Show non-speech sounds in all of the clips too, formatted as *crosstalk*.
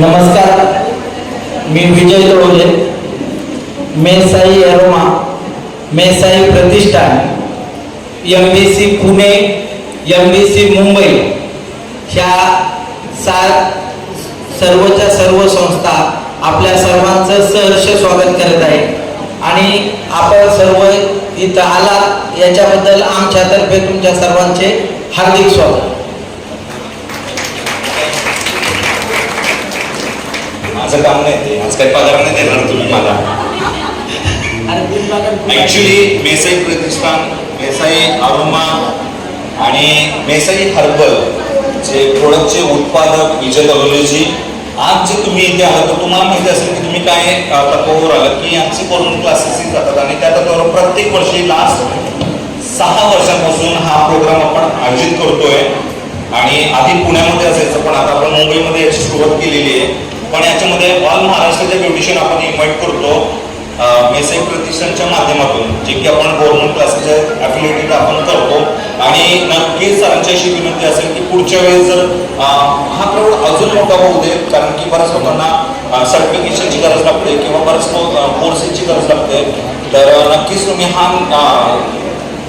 नमस्कार मी Vijay Talole Mesai aroma Mesai Pratishthan M B C Pune M B C Mumbai ह्या सात सर्वच्या सर्व संस्था आपल्या सर्वांचं सहर्ष स्वागत करत आहे आणि आपण सर्व इथं आला याच्याबद्दल आमच्यातर्फे तुमच्या सर्वांचे हार्दिक स्वागत माझं काम नाही ते आज काही पगार नाही देणार तुम्ही मला ऍक्च्युली मेसाई प्रतिष्ठान मेसाई अरोमा आणि मेसाई हर्बल जे प्रोडक्टचे उत्पादक विजय जी आज जे तुम्ही इथे आहात तर तुम्हाला माहिती असेल की तुम्ही काय तत्वावर आलात की यांची कोरोना क्लासेस जातात आणि त्या तत्वावर प्रत्येक वर्षी लास्ट सहा वर्षांपासून हा प्रोग्राम आपण आयोजित करतोय आणि आधी पुण्यामध्ये असायचं पण आता आपण मुंबईमध्ये याची सुरुवात केलेली आहे पण याच्यामध्ये ऑल महाराष्ट्राचे ब्युटिशियन आपण इन्व्हाइट करतो मेसेज प्रतिष्ठानच्या माध्यमातून जे की आपण गव्हर्नमेंट क्लासेसच्या ॲफिलिएटेड आपण करतो आणि नक्कीच सरांची अशी विनंती असेल की पुढच्या वेळेस जर हा प्रवड अजून मोठा होऊ दे कारण की बऱ्याच लोकांना सर्टिफिकेशनची गरज लागते किंवा बऱ्याच कोर्सेसची गरज लागते तर नक्कीच तुम्ही हा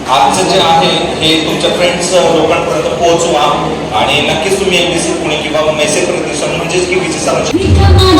आजचं जे आहे हे तुमच्या फ्रेंड्स लोकांपर्यंत पोहोचवा आणि नक्कीच तुम्ही एक सी पुणे किंवा मेसेज प्रदेशात म्हणजेच की विचार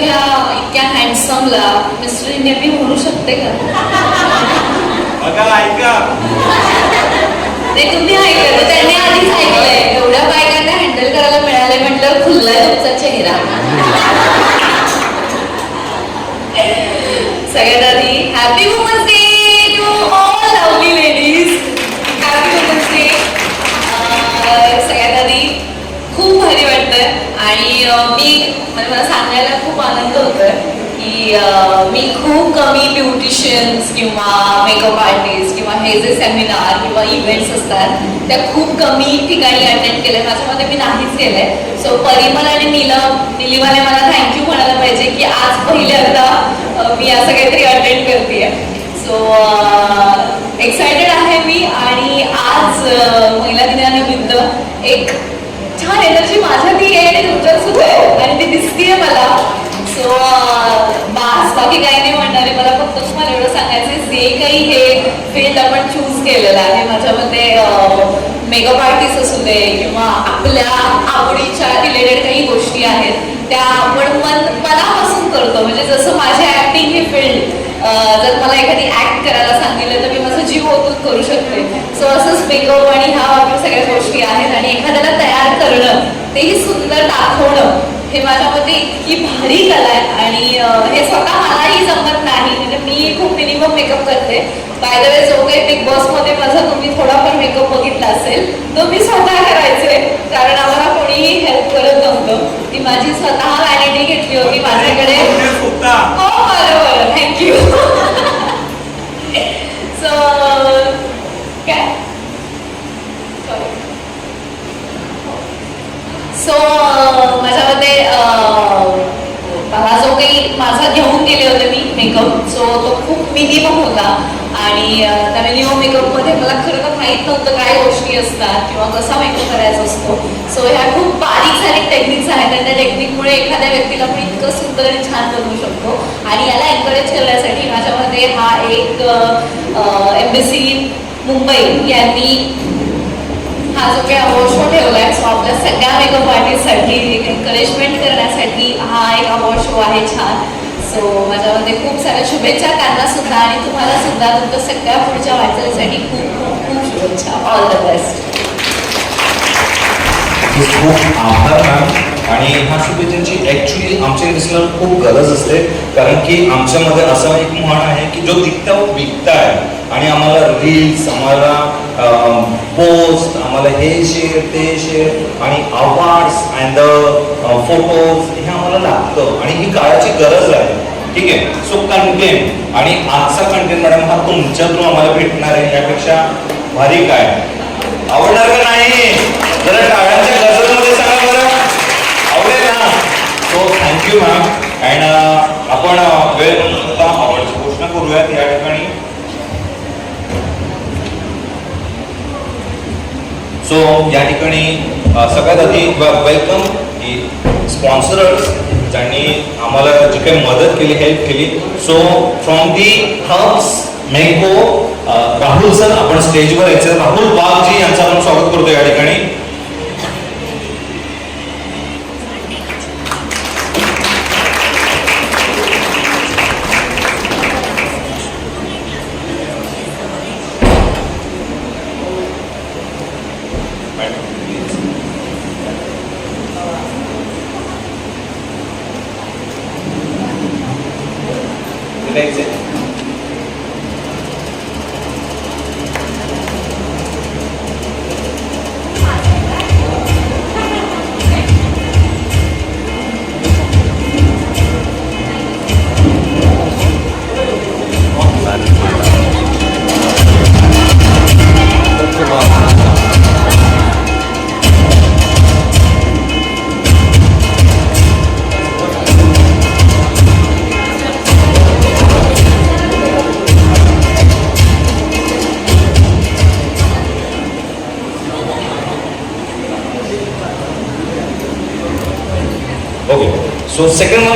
इस्लामला मिस्टर इंडिया म्हणू शकते का बघा ऐका ते तुम्ही ऐकलं त्यांनी आधीच ऐकलंय एवढ्या बायकांना हँडल करायला मिळाले म्हटलं खुलला तुमचा चेहरा सगळ्यात आधी happy women's day to all lovely ladies happy women's day सगळ्यात आधी खूप भारी वाटतंय आणि मी म्हणजे मला सांगायला खूप आनंद होतोय मी खूप कमी ब्युटिशियन्स किंवा मेकअप आर्टिस्ट किंवा हे जे सेमिनार किंवा इव्हेंट्स असतात त्या खूप कमी ठिकाणी अटेंड केल्या माझ्यामध्ये मी नाहीच केलंय सो परिमल आणि नीलम निलिमाने मला थँक्यू म्हणायला पाहिजे की आज पहिल्यांदा मी असं काहीतरी अटेंड करते सो एक्सायटेड आहे मी आणि आज महिला दिनानिमित्त एक छान एनर्जी माझ्या ती आहे तुमच्या सुद्धा आणि ती दिसतीये मला सो बाकी काही नाही म्हणणार आहे मला फक्त तुम्हाला एवढं सांगायचं जे काही हे फील्ड आपण चूज केलेलं आहे माझ्यामध्ये मेकअप आर्टिस्ट असू दे किंवा आपल्या आवडीच्या रिलेटेड काही गोष्टी आहेत त्या आपण मन मनापासून करतो म्हणजे जसं माझ्या ऍक्टिंग हे फील्ड जर मला एखादी ऍक्ट करायला सांगितलं तर मी माझं जीव ओतून करू शकते सो असंच मेकअप आणि ह्या सगळ्या गोष्टी आहेत आणि एखाद्याला तयार करणं तेही सुंदर दाखवणं हे माझ्यामध्ये इतकी भारी कला आहे आणि हे स्वतः मलाही जमत नाही म्हणजे मी खूप मिनिमम मेकअप करते बाय द वे जो काही बिग बॉसमध्ये माझा तुम्ही थोडा पण मेकअप बघितला असेल तो मी स्वतः करायचे कारण आम्हाला कोणीही हेल्प करत नव्हतं ती माझी स्वतः व्हॅलिटी घेतली होती माझ्याकडे हो बरोबर थँक्यू सो *laughs* काय सो माझ्या मते जो काही माझा घेऊन गेले होते मी मेकअप सो तो खूप मिनिमम होता आणि त्या मिनिमम मेकअपमध्ये मला खरं तर माहीत नव्हतं काय गोष्टी असतात किंवा कसा मेकअप करायचा असतो सो ह्या खूप बारीक सारीक टेक्निक्स आहेत आणि त्या टेक्निकमुळे एखाद्या व्यक्तीला आपण इतकं सुंदर आणि छान बनवू शकतो आणि याला एन्करेज करण्यासाठी माझ्यामध्ये हा एक एम्बेसी मुंबई यांनी हा जो अवॉर्ड शो ठेवला आहे सो आपल्या सगळ्या मेकअप आर्टिस्टसाठी एन्करेजमेंट करण्यासाठी हा एक अवॉर्ड शो आहे छान सो माझ्यामध्ये खूप साऱ्या शुभेच्छा त्यांना सुद्धा आणि तुम्हाला सुद्धा तुमच्या सगळ्या पुढच्या वाटचालीसाठी खूप खूप खूप शुभेच्छा ऑल द बेस्ट खूप आभार मॅम आणि ह्या शुभेच्छांची ॲक्च्युली आमच्या इंडस्ट्रीला खूप गरज असते कारण की आमच्यामध्ये असं एक म्हण आहे की जो दिखता वो बिकता आहे आणि आम्हाला रील्स आम्हाला पोस्ट आम्हाला हे शेअर ते शेअर आणि अवॉर्ड्स अँड द फोटोज हे आम्हाला लागतं आणि ही काळाची गरज आहे ठीक आहे सो कंटेंट आणि आजचा कंटेंट मॅडम हा तुमच्या थ्रू आम्हाला भेटणार आहे यापेक्षा भारी काय आवडणार का नाही जरा टाळ्यांच्या गजलमध्ये सांगा बरं आवडेल थँक्यू मॅम अँड आपण uh, वेळ आवडची घोषणा करूयात या सो या ठिकाणी सगळ्यात आधी वेलकम की स्पॉन्सरर्स ज्यांनी आम्हाला जी काही मदत केली हेल्प केली सो फ्रॉम दी हब्स मेंको राहुल सर आपण स्टेजवर यायचं राहुल जी यांचं आपण स्वागत करतो या ठिकाणी So second one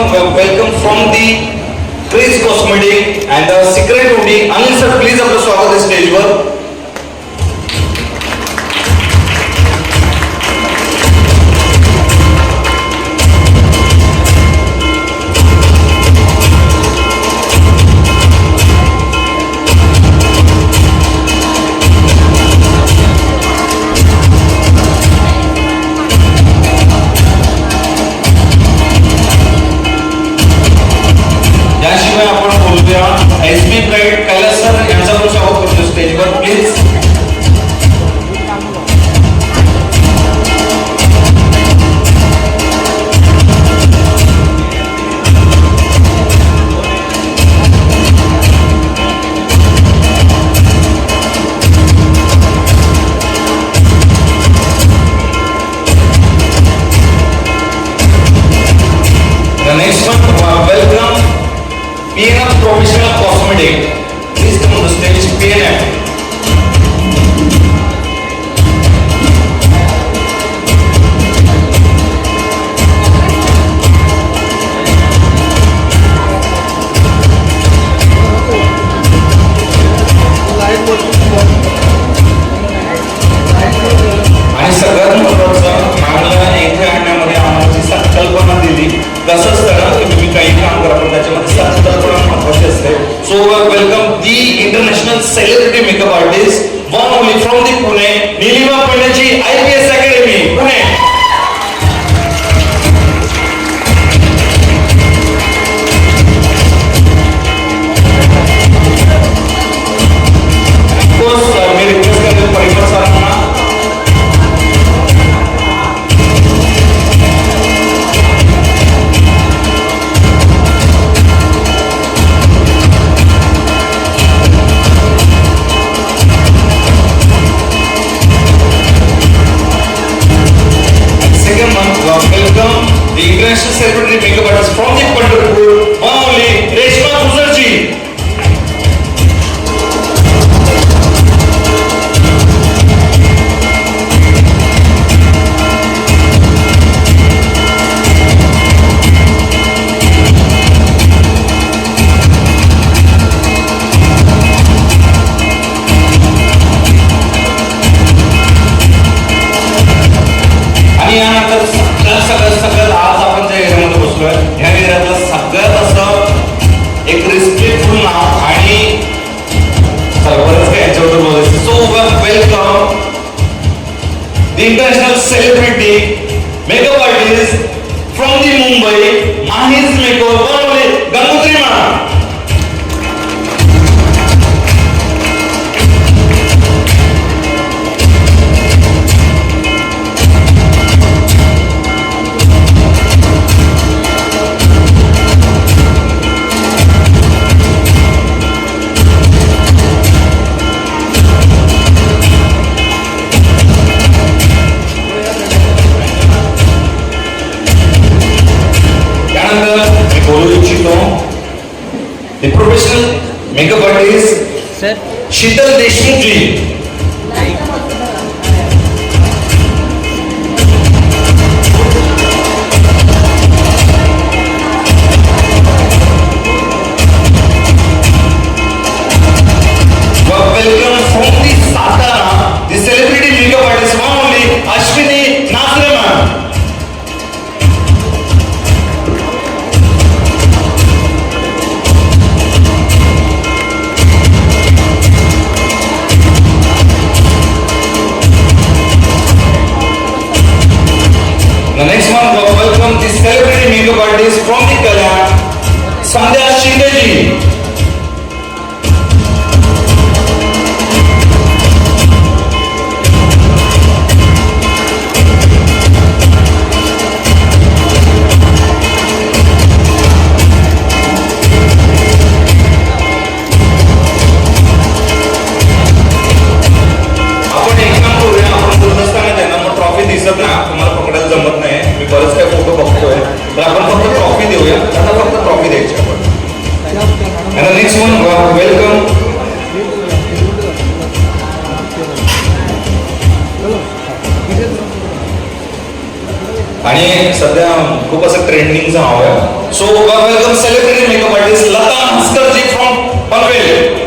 माहीच गंगोत्री म्हणा she does आणि सध्या खूप असं ट्रेंडिंग नाव आहे so welcome celebrity makeup artist Lata ji from Panvel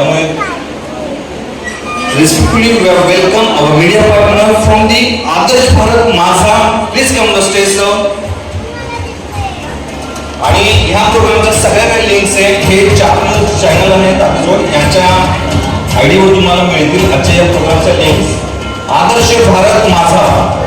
त्यामुळे respectfully we are welcome our media partner from the Adarsh Bharat Majha please come the stage sir आणि ह्या प्रोग्रामच्या सगळ्या काही लिंक्स आहेत हे चार चॅनल आहेत याच्या यांच्या आयडीवर तुम्हाला मिळतील आजच्या या प्रोग्रामच्या लिंक्स आदर्श भारत माझा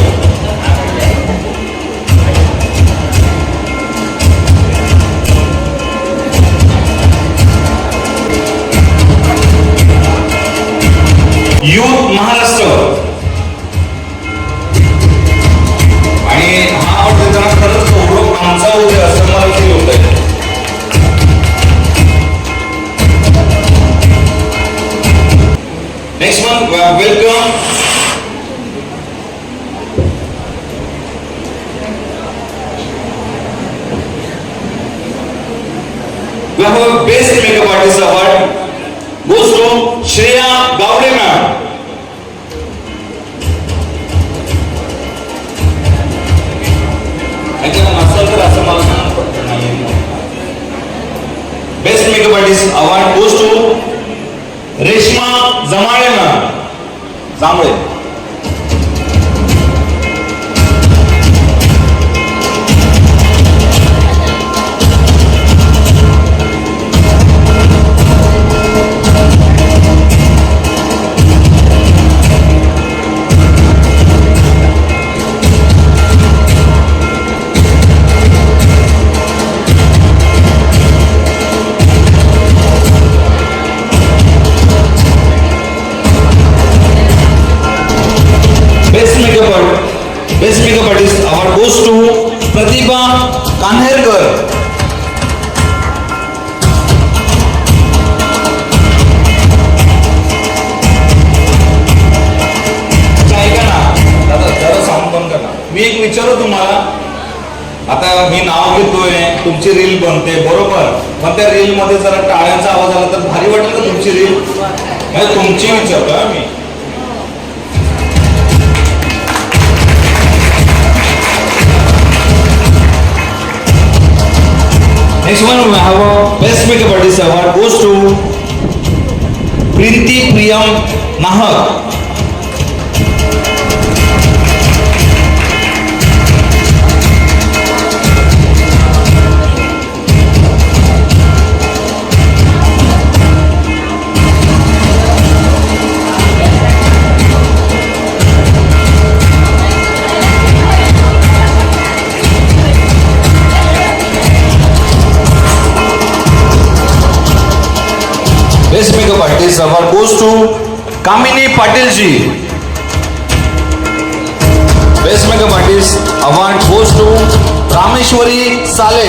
जांभळे त्या रील मध्ये जरा टाळ्यांचा आवाज आला तर भारी वाटेल का तुमची रील म्हणजे तुमची विचारतो मी next one we have a best makeup artist award goes to Printi Priyam Nahak of goes to Kamini Patil ji best makeup artist award goes to Rameshwari Sale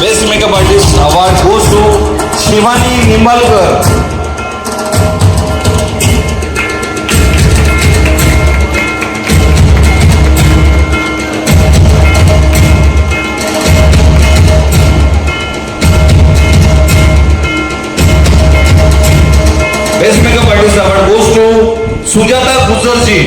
best makeup artist award goes to Shivani Nimbalkar Sujata Mukherjee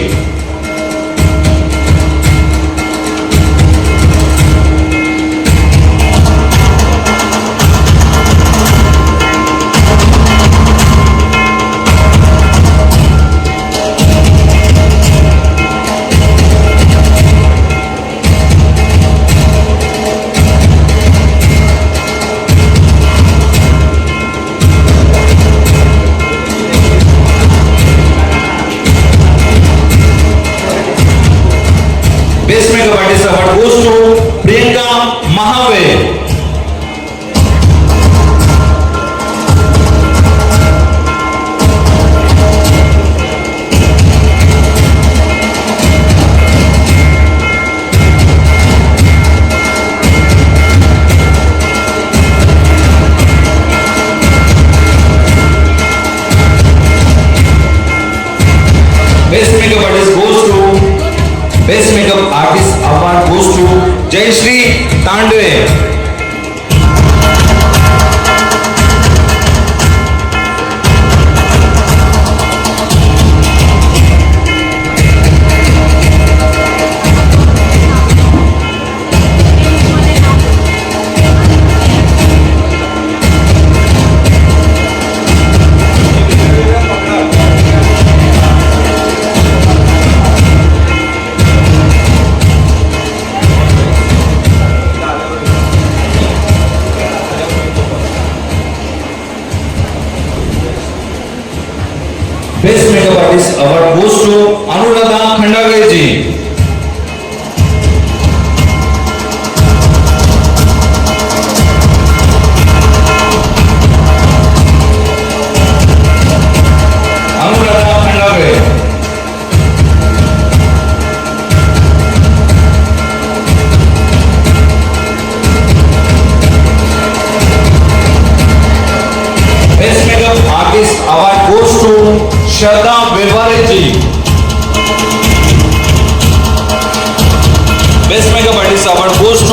بڑی سب گوشت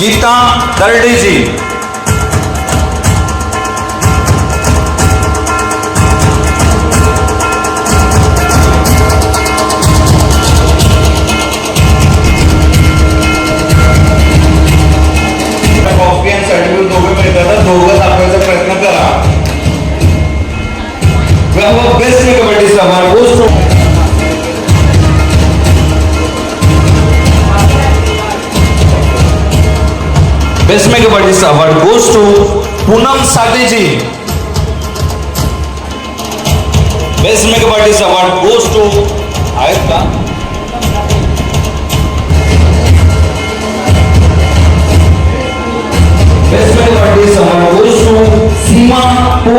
گیتا میرے دوست کرا بیسٹ میں کبڈی سب گوشت Best maker this award goes to Poonam Sati ji. Best maker this award goes to Ayutka. Best maker this award goes to Seema Poon.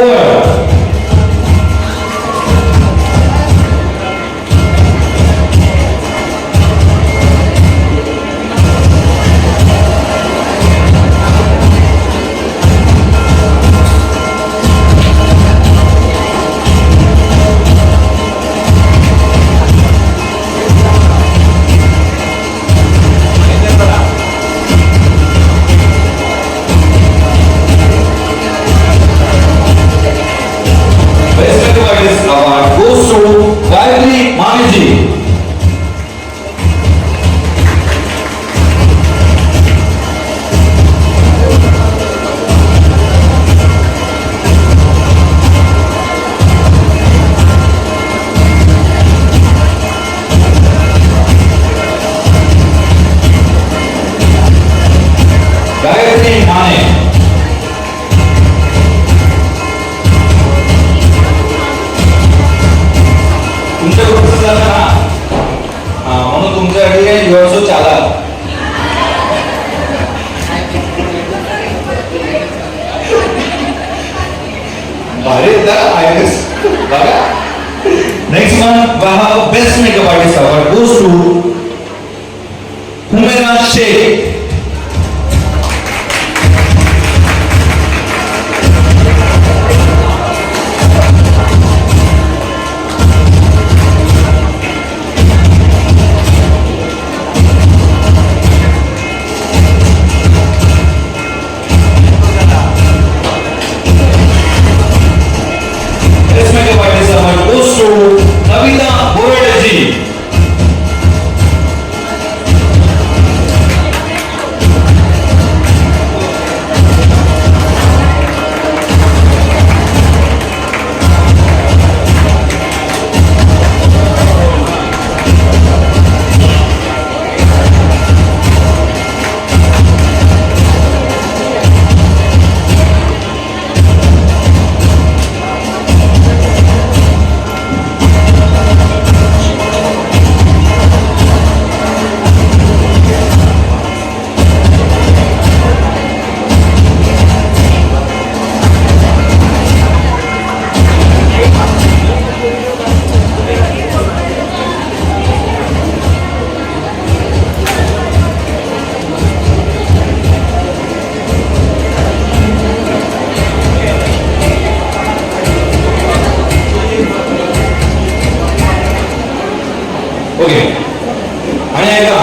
Okay आणि ऐका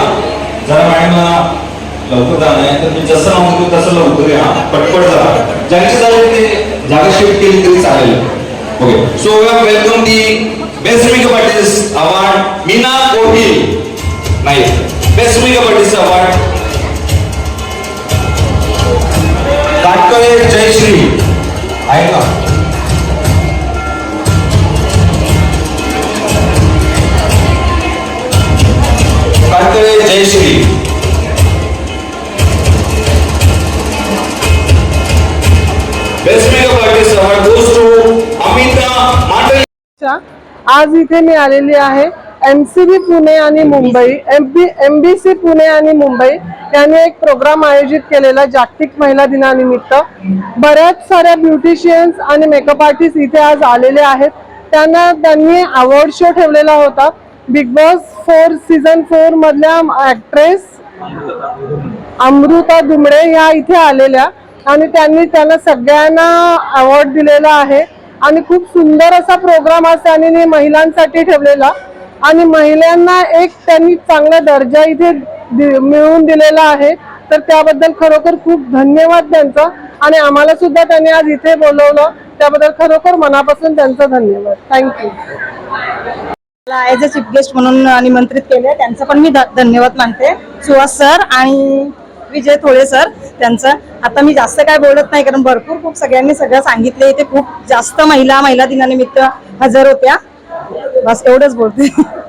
जरा madam लवकर जाणं आहे तर मी जसं म्हणतो तसं लवकर या पटपट जरा ज्यांची जागा ते जागा शिफ्ट केली तरी चालेल okay so welcome the best makeup artist award Meena Kothi नाही best makeup artist award Katkale Jayashree आहे का वाडकळे जयश्री हो, आज इथे मी आलेली आहे एम सी बी पुणे आणि Mumbai M B M B C Pune आणि मुंबई यांनी एक प्रोग्राम आयोजित केलेला जागतिक महिला दिनानिमित्त बऱ्याच साऱ्या ब्युटिशियन्स आणि मेकअप आर्टिस्ट इथे आज आलेले आहेत त्यांना त्यांनी अवॉर्ड शो ठेवलेला होता big boss four season four मधल्या ऍक्ट्रेस अमृता दुमडे ह्या इथे आलेल्या आणि त्यांनी त्यांना सगळ्यांना अवॉर्ड दिलेला आहे आणि खूप सुंदर असा प्रोग्राम आज त्यांनी महिलांसाठी ठेवलेला आणि महिलांना एक त्यांनी चांगला दर्जा इथे मिळवून दिलेला आहे तर त्याबद्दल खरोखर खूप धन्यवाद त्यांचा आणि आम्हाला सुद्धा त्यांनी आज इथे बोलवलं त्याबद्दल खरोखर मनापासून त्यांचा धन्यवाद थँक्यू मला ॲज अ चीफ गेस्ट म्हणून निमंत्रित केले त्यांचं पण मी धन्यवाद मानते सुहास सर आणि विजय थोळे सर त्यांचं आता मी जास्त काय बोलत नाही कारण भरपूर खूप सगळ्यांनी सगळं सांगितले इथे खूप जास्त महिला महिला दिनानिमित्त हजर होत्या बस एवढंच बोलते *laughs*